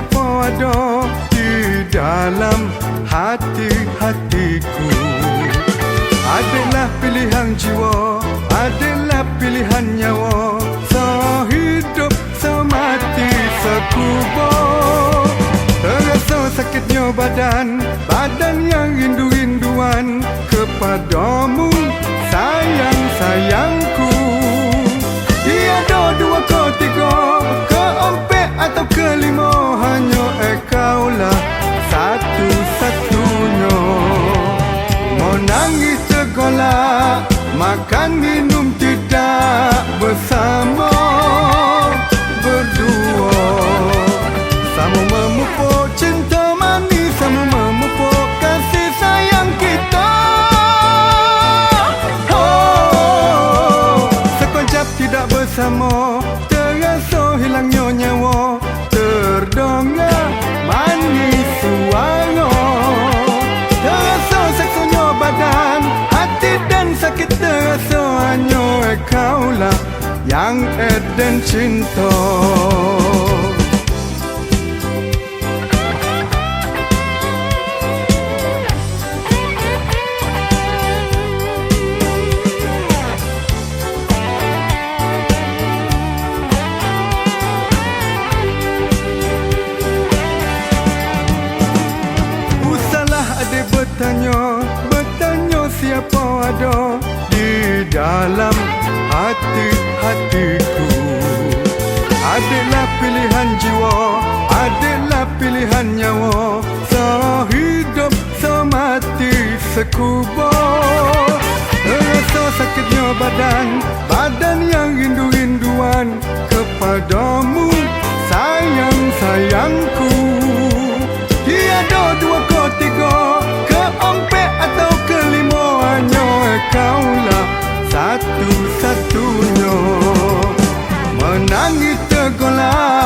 siapa ada di dalam hati-hatiku? Adalah pilihan jiwa, adalah pilihan nyawa. Sehidup, semati, sekubur. Sakitnya badan Badan yang rindu-rinduan. Kepadamu sayang. Makanin. sang eden cinta. Bertanya, bertanya siapa ada di dalam hati hatiku adalah pilihan jiwa adalah pilihan nyawa. Sehidup semati sekubur con la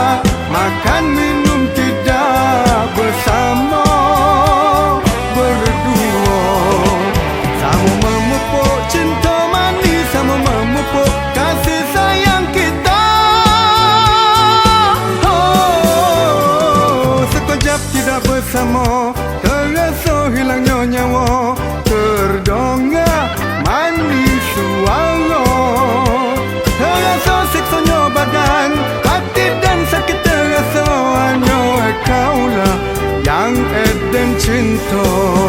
都